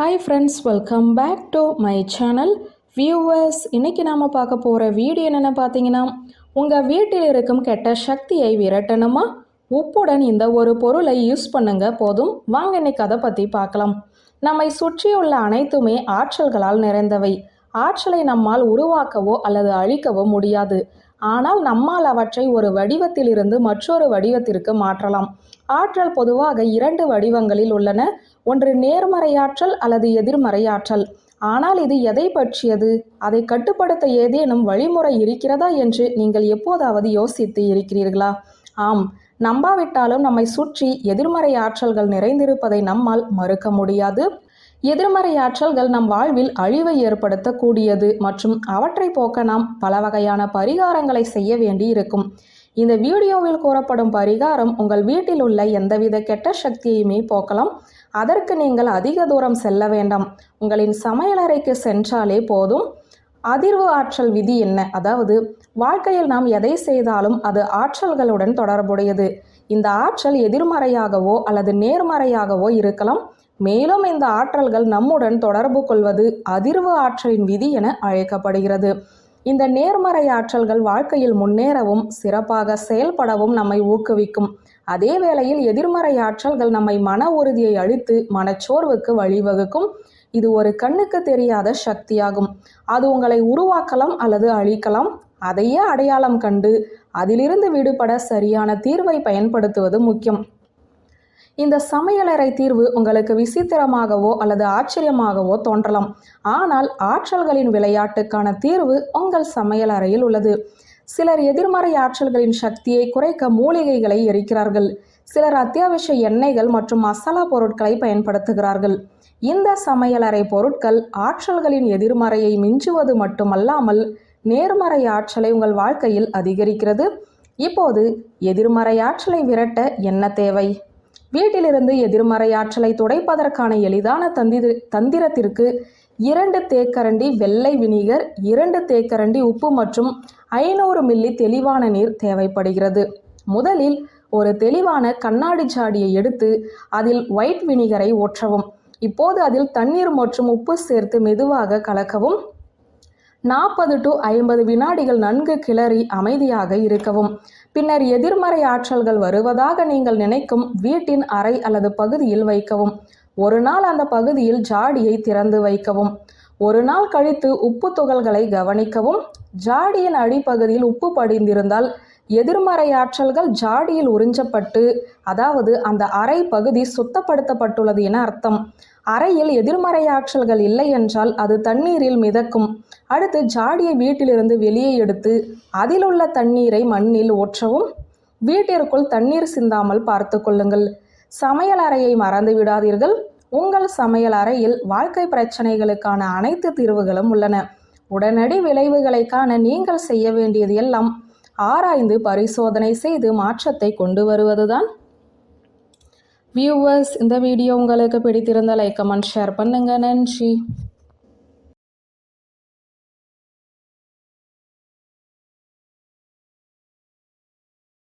Hi friends welcome back to my channel viewers இன்றைக்கி நாம் பார்க்க போகிற வீடியோ என்னென்னு பார்த்தீங்கன்னா உங்கள் வீட்டில் இருக்கும் கெட்ட சக்தியை விரட்டணுமா? உப்புடன் இந்த ஒரு பொருளை யூஸ் பண்ணுங்க போதும். வாங்க இன்னைக்கு அதை பற்றி பார்க்கலாம். நம்மை சுற்றியுள்ள அனைத்துமே ஆற்றல்களால் நிறைந்தவை. ஆற்றலை நம்மால் உருவாக்கவோ அல்லது அழிக்கவோ முடியாது. ஆனால் நம்மால் அவற்றை ஒரு வடிவத்திலிருந்து மற்றொரு வடிவத்திற்கு மாற்றலாம். ஆற்றல் பொதுவாக இரண்டு வடிவங்களில் உள்ளன. ஒன்று நேர்மறையாற்றல் அல்லது எதிர்மறையாற்றல். ஆனால் இது எதை பற்றியது? அதை கட்டுப்படுத்த ஏதேனும் வழிமுறை இருக்கிறதா என்று நீங்கள் எப்போதாவது யோசித்து இருக்கிறீர்களா? ஆம் நம்பாவிட்டாலும் நம்மை சுற்றி எதிர்மறை ஆற்றல்கள் நிறைந்திருப்பதை நம்மால் மறுக்க முடியாது. எதிர்மறை ஆற்றல்கள் நம் வாழ்வில் அழிவை ஏற்படுத்தக்கூடியது மற்றும் அவற்றை போக்க நாம் பல வகையான பரிகாரங்களை செய்ய வேண்டி இருக்கும் இந்த வீடியோவில் கூறப்படும் பரிகாரம் உங்கள் வீட்டில் உள்ள எந்தவித கெட்ட சக்தியுமே போக்கலாம். அதற்கு நீங்கள் அதிக தூரம் செல்ல வேண்டாம். உங்களின் சமையலறைக்கு சென்றாலே போதும். அதிர்வு ஆற்றல் விதி என்ன? அதாவது வாழ்க்கையில் நாம் எதை செய்தாலும் அது ஆற்றல்களுடன் தொடர்புடையது. இந்த ஆற்றல் எதிர்மறையாகவோ அல்லது நேர்மறையாகவோ இருக்கலாம். மேலும் இந்த ஆற்றல்கள் நம்முடன் தொடர்பு கொள்வது அதிர்வு ஆற்றலின் விதி என அழைக்கப்படுகிறது. இந்த நேர்மறை ஆற்றல்கள் வாழ்க்கையில் முன்னேறவும் சிறப்பாக செயல்படவும் நம்மை ஊக்குவிக்கும். அதே வேளையில் எதிர்மறை ஆற்றல்கள் நம்மை மன உறுதியை அழித்து மனச்சோர்வுக்கு வழிவகுக்கும். இது ஒரு கண்ணுக்கு தெரியாத சக்தியாகும். அது உங்களை உருவாக்கலாம் அல்லது அழிக்கலாம். அதையே அடையாளம் கண்டு அதிலிருந்து விடுபட சரியான தீர்வை பயன்படுத்துவது முக்கியம். இந்த சமையலறை தீர்வு உங்களுக்கு விசித்திரமாகவோ அல்லது ஆச்சரியமாகவோ தோன்றலாம். ஆனால் ஆற்றல்களின் விளையாட்டுக்கான தீர்வு உங்கள் சமையலறையில் உள்ளது. சிலர் எதிர்மறை ஆற்றல்களின் சக்தியை குறைக்க மூலிகைகளை எரிக்கிறார்கள். சிலர் அத்தியாவசிய எண்ணெய்கள் மற்றும் மசாலா பொருட்களை பயன்படுத்துகிறார்கள். இந்த சமையலறை பொருட்கள் ஆற்றல்களின் எதிர்மறையை மிஞ்சுவது மட்டுமல்லாமல் நேர்மறை ஆற்றலை உங்கள் வாழ்க்கையில் அதிகரிக்கிறது. இப்போது எதிர்மறை ஆற்றலை விரட்ட என்ன தேவை? வீட்டிலிருந்து எதிர்மறை ஆற்றலை துடைப்பதற்கான எளிதான தந்திர தந்திரத்திற்கு இரண்டு தேக்கரண்டி வெள்ளை வினிகர் இரண்டு தேக்கரண்டி உப்பு மற்றும் ஐநூறு மில்லி தெளிவான நீர் தேவைப்படுகிறது. முதலில் ஒரு தெளிவான கண்ணாடி சாடியை எடுத்து அதில் ஒயிட் வினிகரை ஊற்றவும் இப்போது அதில் தண்ணீர் மற்றும் உப்பு சேர்த்து மெதுவாக கலக்கவும். நாற்பது டு ஐம்பது வினாடிகள் நன்கு கிளறி அமைதியாக இருக்கவும். பின்னர் எதிர்மறை ஆற்றல்கள் வருவதாக நீங்கள் நினைக்கும் வீட்டின் அறை அல்லது பகுதியில் வைக்கவும். ஒரு நாள் அந்த பகுதியில் ஜாடியை திறந்து வைக்கவும். ஒரு நாள் கழித்து உப்பு துகள்களை கவனிக்கவும். ஜாடியின் அடிப்பகுதியில் உப்பு படிந்திருந்தால் எதிர்மறை ஆற்றல்கள் ஜாடியில் உறிஞ்சப்பட்டு அதாவது அந்த அறை பகுதி சுத்தப்படுத்தப்பட்டுள்ளது என அர்த்தம். அறையில் எதிர்மறை ஆற்றல்கள் இல்லை என்றால் அது தண்ணீரில் மிதக்கும். அடுத்து ஜாடியை வீட்டிலிருந்து வெளியே எடுத்து அதிலுள்ள தண்ணீரை மண்ணில் ஊற்றவும் வீட்டிற்குள் தண்ணீர் சிந்தாமல் பார்த்து கொள்ளுங்கள். சமையல் அறையை மறந்து விடாதீர்கள். உங்கள் சமையல் அறையில் வாழ்க்கை பிரச்சனைகளுக்கான அனைத்து தீர்வுகளும் உள்ளன. உடனடி விளைவுகளை காண நீங்கள் செய்ய வேண்டியது எல்லாம் ஆராய்ந்து பரிசோதனை செய்து மாற்றத்தை கொண்டு வருவதுதான். வியூவர்ஸ் இந்த வீடியோ உங்களுக்கு பிடித்திருந்த லைக் கமெண்ட் ஷேர் பண்ணுங்கள் நன்றி.